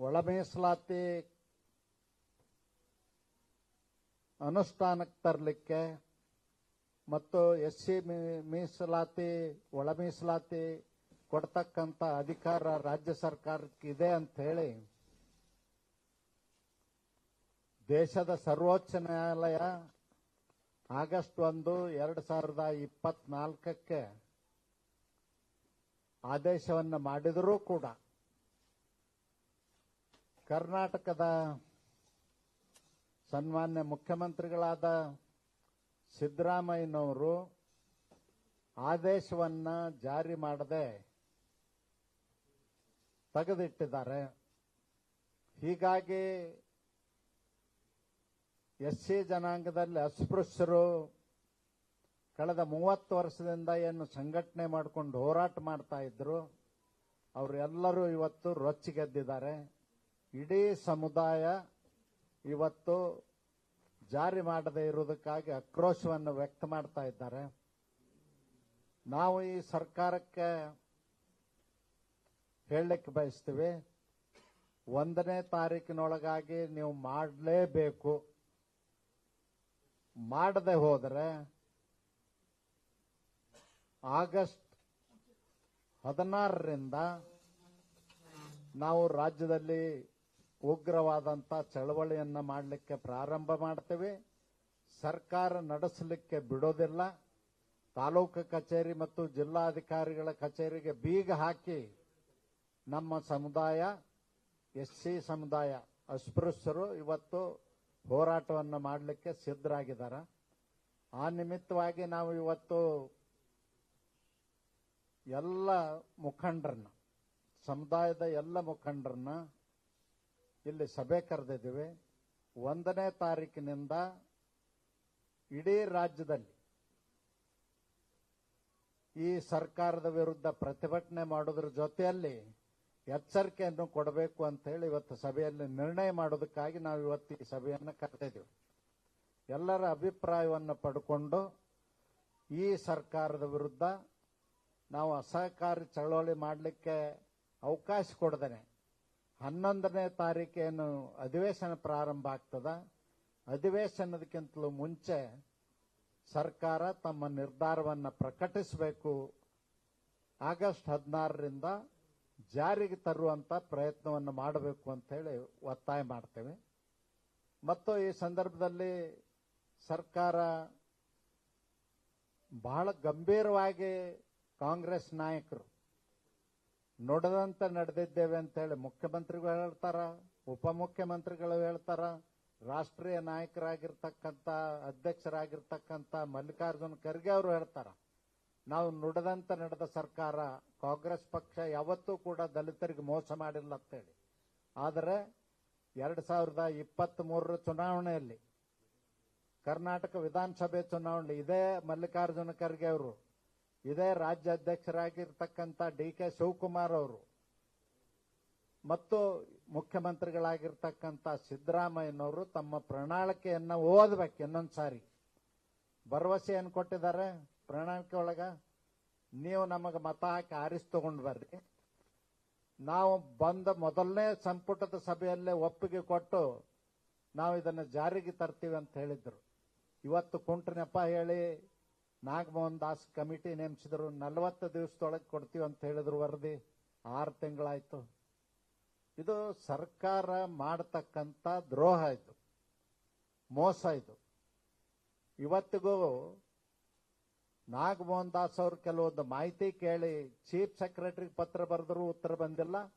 ಒಳ ಮೀಸಲಾತಿ ಅನುಷ್ಠಾನಕ್ಕೆ ತರಲಿಕ್ಕೆ ಮತ್ತು ಎಸ್ ಸಿ ಮೀಸಲಾತಿ ಒಳ ಮೀಸಲಾತಿ ಕೊಡ್ತಕ್ಕಂಥ ಅಧಿಕಾರ ರಾಜ್ಯ ಸರ್ಕಾರಕ್ಕಿದೆ ಅಂತ ಹೇಳಿ ದೇಶದ ಸರ್ವೋಚ್ಚ ನ್ಯಾಯಾಲಯ ಆಗಸ್ಟ್ ಒಂದು ಎರಡು ಸಾವಿರದ ಇಪ್ಪತ್ನಾಲ್ಕಕ್ಕೆ ಆದೇಶವನ್ನು ಮಾಡಿದರೂ ಕೂಡ ಕರ್ನಾಟಕದ ಸನ್ಮಾನ್ಯ ಮುಖ್ಯಮಂತ್ರಿಗಳಾದ ಸಿದ್ದರಾಮಯ್ಯನವರು ಆದೇಶವನ್ನ ಜಾರಿ ಮಾಡದೆ ತೆಗೆದಿಟ್ಟಿದ್ದಾರೆ. ಹೀಗಾಗಿ ಎಸ್ ಸಿ ಜನಾಂಗದಲ್ಲಿ ಅಸ್ಪೃಶ್ಯರು ಕಳೆದ ಮೂವತ್ತು ವರ್ಷದಿಂದ ಏನು ಸಂಘಟನೆ ಮಾಡಿಕೊಂಡು ಹೋರಾಟ ಮಾಡ್ತಾ ಇದ್ರು, ಅವರೆಲ್ಲರೂ ಇವತ್ತು ರೊಚ್ಚಿಗೆದ್ದಿದ್ದಾರೆ. ಇಡೀ ಸಮುದಾಯ ಇವತ್ತು ಜಾರಿ ಮಾಡದೇ ಇರುವುದಕ್ಕಾಗಿ ಆಕ್ರೋಶವನ್ನು ವ್ಯಕ್ತ ಮಾಡ್ತಾ ಇದ್ದಾರೆ. ನಾವು ಈ ಸರ್ಕಾರಕ್ಕೆ ಹೇಳಲಿಕ್ಕೆ ಬಯಸ್ತೀವಿ, ಒಂದನೇ ತಾರೀಕಿನೊಳಗಾಗಿ ನೀವು ಮಾಡಲೇಬೇಕು. ಮಾಡದೆ ಹೋದರೆ ಆಗಸ್ಟ್ ಹದಿನಾರರಿಂದ ನಾವು ರಾಜ್ಯದಲ್ಲಿ ಉಗ್ರವಾದಂಥ ಚಳವಳಿಯನ್ನು ಮಾಡಲಿಕ್ಕೆ ಪ್ರಾರಂಭ ಮಾಡ್ತೇವೆ. ಸರ್ಕಾರ ನಡೆಸಲಿಕ್ಕೆ ಬಿಡೋದಿಲ್ಲ. ತಾಲೂಕು ಕಚೇರಿ ಮತ್ತು ಜಿಲ್ಲಾಧಿಕಾರಿಗಳ ಕಚೇರಿಗೆ ಬೀಗ ಹಾಕಿ ನಮ್ಮ ಸಮುದಾಯ, ಎಸ್ ಸಿ ಸಮುದಾಯ ಅಸ್ಪೃಶ್ಯರು ಇವತ್ತು ಹೋರಾಟವನ್ನು ಮಾಡಲಿಕ್ಕೆ ಸಿದ್ಧರಾಗಿದ್ದಾರೆ. ಆ ನಿಮಿತ್ತವಾಗಿ ನಾವು ಇವತ್ತು ಎಲ್ಲ ಮುಖಂಡರನ್ನ, ಸಮುದಾಯದ ಎಲ್ಲ ಮುಖಂಡರನ್ನ ಇಲ್ಲಿ ಸಭೆ ಕರೆದಿದ್ದೀವಿ. ಒಂದನೇ ತಾರೀಕಿನಿಂದ ಇಡೀ ರಾಜ್ಯದಲ್ಲಿ ಈ ಸರ್ಕಾರದ ವಿರುದ್ಧ ಪ್ರತಿಭಟನೆ ಮಾಡೋದ್ರ ಜೊತೆಯಲ್ಲಿ ಎಚ್ಚರಿಕೆಯನ್ನು ಕೊಡಬೇಕು ಅಂತ ಹೇಳಿ ಇವತ್ತು ಸಭೆಯಲ್ಲಿ ನಿರ್ಣಯ ಮಾಡೋದಕ್ಕಾಗಿ ನಾವು ಇವತ್ತು ಈ ಸಭೆಯನ್ನು ಕರೆದಿದ್ದೀವಿ. ಎಲ್ಲರ ಅಭಿಪ್ರಾಯವನ್ನು ಪಡ್ಕೊಂಡು ಈ ಸರ್ಕಾರದ ವಿರುದ್ಧ ನಾವು ಅಸಹಕಾರಿ ಚಳವಳಿ ಮಾಡಲಿಕ್ಕೆ ಅವಕಾಶ ಕೊಡದೇನೆ ಹನ್ನೊಂದನೇ ತಾರೀಕೇನು ಅಧಿವೇಶನ ಪ್ರಾರಂಭ ಆಗ್ತದ? ಅಧಿವೇಶನದಕ್ಕಿಂತಲೂ ಮುಂಚೆ ಸರ್ಕಾರ ತಮ್ಮ ನಿರ್ಧಾರವನ್ನು ಪ್ರಕಟಿಸಬೇಕು. ಆಗಸ್ಟ್ ಹದಿನಾರರಿಂದ ಜಾರಿಗೆ ತರುವಂತ ಪ್ರಯತ್ನವನ್ನು ಮಾಡಬೇಕು ಅಂತ ಹೇಳಿ ಒತ್ತಾಯ ಮಾಡ್ತೇವೆ. ಮತ್ತು ಈ ಸಂದರ್ಭದಲ್ಲಿ ಸರ್ಕಾರ ಬಹಳ ಗಂಭೀರವಾಗಿ ಕಾಂಗ್ರೆಸ್ ನಾಯಕರು ನುಡಿದಂತೆ ನಡೆದಿದ್ದೇವೆ ಅಂತ ಹೇಳಿ ಮುಖ್ಯಮಂತ್ರಿಗಳು ಹೇಳ್ತಾರ, ಉಪಮುಖ್ಯಮಂತ್ರಿಗಳು ಹೇಳ್ತಾರ, ರಾಷ್ಟ್ರೀಯ ನಾಯಕರಾಗಿರ್ತಕ್ಕಂಥ, ಅಧ್ಯಕ್ಷರಾಗಿರ್ತಕ್ಕಂಥ ಮಲ್ಲಿಕಾರ್ಜುನ ಖರ್ಗೆ ಅವರು ಹೇಳ್ತಾರ. ನಾವು ನುಡದಂತ ನಡೆದ ಸರ್ಕಾರ ಕಾಂಗ್ರೆಸ್ ಪಕ್ಷ ಯಾವತ್ತೂ ಕೂಡ ದಲಿತರಿಗೆ ಮೋಸ ಮಾಡಿಲ್ಲ ಅಂತೇಳಿ ಆದರೆ ಎರಡು ಸಾವಿರದ ಇಪ್ಪತ್ತ್ ಮೂರರ ಚುನಾವಣೆಯಲ್ಲಿ ಕರ್ನಾಟಕ ವಿಧಾನಸಭೆ ಚುನಾವಣೆ, ಇದೇ ಮಲ್ಲಿಕಾರ್ಜುನ ಖರ್ಗೆ ಅವರು ಇದೇ ರಾಜ್ಯಾಧ್ಯಕ್ಷರಾಗಿರ್ತಕ್ಕಂಥ ಡಿ ಕೆ ಶಿವಕುಮಾರ್ ಅವರು ಮತ್ತು ಮುಖ್ಯಮಂತ್ರಿಗಳಾಗಿರ್ತಕ್ಕಂಥ ಸಿದ್ದರಾಮಯ್ಯನವರು ತಮ್ಮ ಪ್ರಣಾಳಿಕೆಯನ್ನು ಓದಬೇಕು ಇನ್ನೊಂದು ಸಾರಿ. ಭರವಸೆ ಏನು ಕೊಟ್ಟಿದ್ದಾರೆ ಪ್ರಣಾಳಿಕೆ ಒಳಗ? ನೀವು ನಮಗೆ ಮತ ಹಾಕಿ ಆರಿಸಿ ತಗೊಂಡು ಬರ್ರಿ. ನಾವು ಬಂದ ಮೊದಲನೇ ಸಂಪುಟದ ಸಭೆಯಲ್ಲೇ ಒಪ್ಪಿಗೆ ಕೊಟ್ಟು ನಾವು ಇದನ್ನು ಜಾರಿಗೆ ತರ್ತೀವಿ ಅಂತ ಹೇಳಿದ್ರು. ಇವತ್ತು ಕುಂಟ್ರ ನೆಪ ಹೇಳಿ ನಾಗಮೋಹನ್ ದಾಸ್ ಕಮಿಟಿ ನೇಮಿಸಿದ್ರು, ನಲವತ್ತು ದಿವಸದೊಳಗೆ ಕೊಡ್ತೀವಿ ಅಂತ ಹೇಳಿದ್ರು ವರದಿ. ಆರು ತಿಂಗಳಾಯ್ತು. ಇದು ಸರ್ಕಾರ ಮಾಡತಕ್ಕಂಥ ದ್ರೋಹ ಇದು. ಮೋಸ ಇದು. ಇವತ್ತಿಗೂ ನಾಗಮೋಹನ್ ದಾಸ್ ಅವರು ಕೆಲವೊಂದು ಮಾಹಿತಿ ಕೇಳಿ, ಚೀಫ್ ಸೆಕ್ರೆಟರಿಗೆ ಪತ್ರ ಬರೆದ್ರು ಉತ್ತರ ಬಂದಿಲ್ಲ,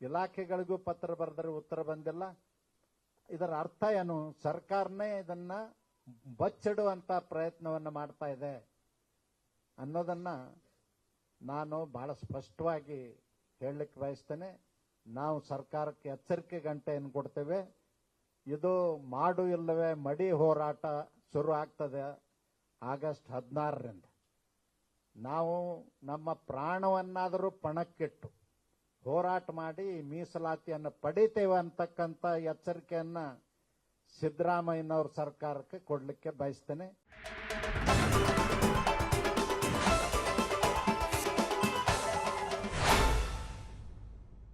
ಇಲಾಖೆಗಳಿಗೂ ಪತ್ರ ಬರೆದ್ರೆ ಉತ್ತರ ಬಂದಿಲ್ಲ. ಇದರ ಅರ್ಥ ಏನು? ಸರ್ಕಾರನೇ ಇದನ್ನ ಬಚ್ಚಿಡುವಂತ ಪ್ರಯತ್ನವನ್ನು ಮಾಡ್ತಾ ಇದೆ ಅನ್ನೋದನ್ನ ನಾನು ಬಹಳ ಸ್ಪಷ್ಟವಾಗಿ ಹೇಳಲಿಕ್ಕೆ ಬಯಸ್ತೇನೆ. ನಾವು ಸರ್ಕಾರಕ್ಕೆ ಎಚ್ಚರಿಕೆ ಗಂಟೆಯನ್ನು ಕೊಡ್ತೇವೆ. ಇದು ಮಾಡು ಇಲ್ಲವೇ ಮಡಿ ಹೋರಾಟ ಶುರು ಆಗ್ತದೆ ಆಗಸ್ಟ್ ಹದಿನಾರರಿಂದ. ನಾವು ನಮ್ಮ ಪ್ರಾಣವನ್ನಾದರೂ ಪಣಕ್ಕಿಟ್ಟು ಹೋರಾಟ ಮಾಡಿ ಮೀಸಲಾತಿಯನ್ನು ಪಡಿತೇವೆ ಅಂತಕ್ಕಂಥ ಎಚ್ಚರಿಕೆಯನ್ನ ಸಿದ್ದರಾಮಯ್ಯನವ್ರ ಸರ್ಕಾರಕ್ಕೆ ಕೊಡಲಿಕ್ಕೆ ಬಯಸ್ತೇನೆ.